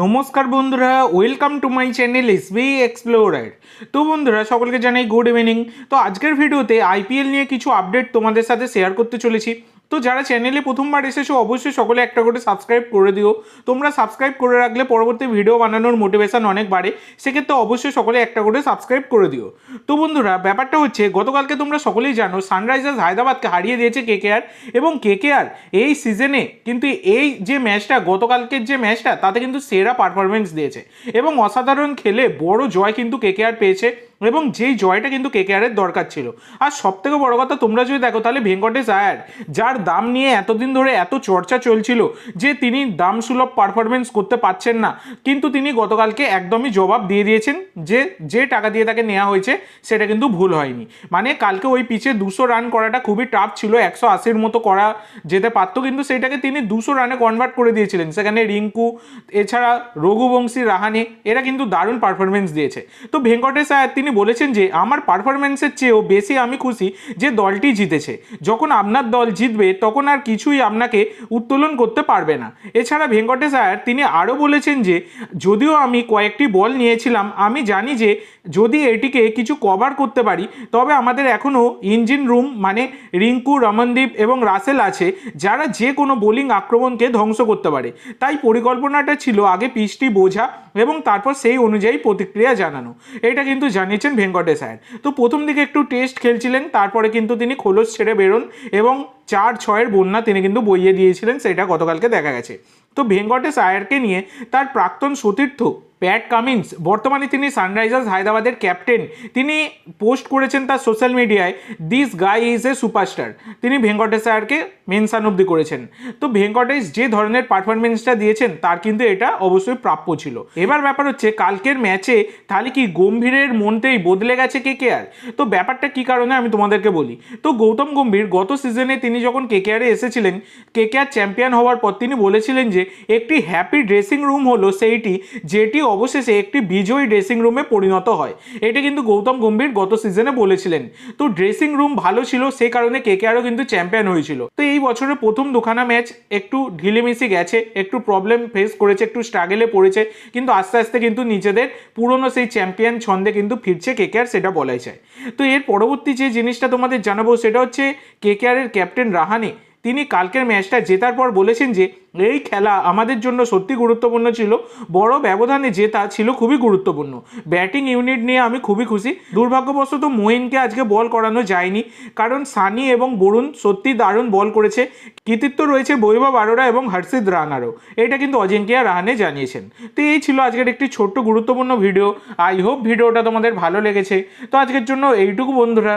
নমস্কার বন্ধুরা welcome to my channel S B explorer তো বন্ধুরা, সকলকে জানাই গুড ইভিনিং তো আজকের ভিডিওতে আইপিএল নিয়ে কিছু আপডেট তোমাদের সাথে শেয়ার করতে চলেছি। তো যারা চ্যানেলে প্রথমবার এসেছ, অবশ্যই সকলে একটা করে সাবস্ক্রাইব করে দিও। তোমরা সাবস্ক্রাইব করে রাখলে পরবর্তী ভিডিও বানানোর মোটিভেশন অনেক বাড়ে। সেক্ষেত্রে অবশ্যই সকলে একটা করে সাবস্ক্রাইব করে দিও। তো বন্ধুরা, ব্যাপারটা হচ্ছে, গতকালকে তোমরা সকলেই জানো সানরাইজার্স হায়দ্রাবাদকে হারিয়ে দিয়েছে কেকেআর এবং কেকেআর এই সিজনে কিন্তু এই যে ম্যাচটা গতকালকের যে ম্যাচটা তাতে কিন্তু সেরা পারফরমেন্স দিয়েছে। এবং অসাধারণ খেলে বড় জয় কিন্তু কেকেআর পেয়েছে এবং যেই জয়টা কিন্তু কেকেআরের দরকার ছিল। আর সব থেকে বড় কথা, তোমরা যদি দেখো, তাহলে ভেঙ্কটেশ আয়ার, যার দাম নিয়ে এতদিন ধরে এত চর্চা চলছিল যে তিনি দাম সুলভ পারফরমেন্স করতে পারছেন না। কিন্তু তিনি গতকালকে একদমই জবাব দিয়ে দিয়েছেন যে যে টাকা দিয়ে তাকে নেওয়া হয়েছে, সেটা কিন্তু ভুল হয়নি। মানে কালকে ওই পিচে দুশো রান করাটা খুবই টাফ ছিল, একশো আশির মতো করা যেতে পারতো, কিন্তু সেটাকে তিনি দুশো রানে কনভার্ট করে দিয়েছিলেন। সেখানে রিঙ্কু, এছাড়া রঘুবংশী, রাহানে, এরা কিন্তু দারুণ পারফরমেন্স দিয়েছে। তো ভেঙ্কটেশ আয়ার তিনি বলেছেন যে, আমার পারফরমেন্সের চেয়েও বেশি আমি খুশি যে দলটি জিতেছে। যখন আপনার দল জিতবে তখন আর কিছুই আপনাকে উত্তোলন করতে পারবে না। এছাড়া ভেঙ্কটেশ আয়ার তিনি আরও বলেছেন যে, যদিও আমি কয়েকটি বল নিয়েছিলাম, আমি জানি যে, যদি এটিকে কিছু কভার করতে পারি, তবে আমাদের এখনও ইঞ্জিন রুম মানে রিঙ্কু, রমনদীপ এবং রাসেল আছে, যারা যে কোনো বোলিং আক্রমণকে ধ্বংস করতে পারে। তাই পরিকল্পনাটা ছিল আগে পিচটি বোঝা এবং তারপর সেই অনুযায়ী প্রতিক্রিয়া জানানো। এটা কিন্তু জানিয়েছেন ভেঙ্কটেশ আয়ার তো প্রথম দিকে একটু টেস্ট খেলছিলেন, তারপরে কিন্তু তিনি খোলস ছেড়ে বেরোন এবং চার ছয়ের বন্যা তিনি কিন্তু বইয়ে দিয়েছিলেন, সেটা গতকালকে দেখা গেছে। তো ভেঙ্কটেশ আয়ারকে নিয়ে তার প্রাক্তন সতীর্থ প্যাট কামিন্স বর্তমানে তিনি সানরাইজার্স হায়দ্রাবাদের ক্যাপ্টেন। তিনি পোস্ট করেছেন তার সোশ্যাল মিডিয়ায়, this guy is a superstar. তিনি ভেঙ্কটেশ আয়ারকে মেনশান অব্দি করেছেন। তো ভেঙ্কটেশ যে ধরনের পারফরমেন্সটা দিয়েছেন, তার কিন্তু এটা অবশ্যই প্রাপ্য ছিল। এবার ব্যাপার হচ্ছে, কালকের ম্যাচে তাহলে কি গম্ভীরের মনতেই বদলে গেছে কে কে আর? তো ব্যাপারটা কি কারণে আমি তোমাদেরকে বলি? তো গৌতম গম্ভীর গত সিজনে তিনি যখন কেকেআরে এসেছিলেন কেকেআর চ্যাম্পিয়ন হওয়ার পর তিনি বলেছিলেন যে, একটি হ্যাপি ড্রেসিং রুম হলো সেইটি যেটি অবশেষে একটি বিজয়ী ড্রেসিং রুমে পরিণত হয়। এটা কিন্তু গৌতম গম্ভীর গত সিজনে বলেছিলেন। তো ড্রেসিং রুম ভালো ছিল, সে কারণে কে কে কেকেআরও কিন্তু চ্যাম্পিয়ন হয়েছিল। তো এই বছরের প্রথম দুখানা ম্যাচ একটু ঢিলেমিশি গেছে, একটু প্রবলেম ফেস করেছে, একটু স্ট্রাগেলে পড়েছে, কিন্তু আস্তে আস্তে কিন্তু নিজেদের পুরনো সেই চ্যাম্পিয়ন ছন্দে কিন্তু ফিরছে কেকেআর সেটা বলাই যায়। তো এর পরবর্তী যে জিনিসটা তোমাদের জানাব সেটা হচ্ছে কেকেআরের ক্যাপ্টেন রাহানে। তিনি কালকের ম্যাচটা জেতার পর বলেছেন যে, এই খেলা আমাদের জন্য সত্যি গুরুত্বপূর্ণ ছিল। বড় ব্যবধানে জেতা ছিল খুবই গুরুত্বপূর্ণ। ব্যাটিং ইউনিট নিয়ে আমি খুবই খুশি। দুর্ভাগ্যবশত মোহিনকে আজকে বল করানো যায়নি। কারণ সানি এবং বরুণ সত্যি দারুণ বল করেছে। কৃতিত্ব রয়েছে বৈভব আরোরা এবং হর্ষিদ রানারও এটা কিন্তু অজিঙ্কিয়া রাহানে জানিয়েছেন। তো এই ছিল আজকের একটি ছোট্ট গুরুত্বপূর্ণ ভিডিও। আই হোপ ভিডিওটা তোমাদের ভালো লেগেছে। তো আজকের জন্য এইটুকু বন্ধুরা।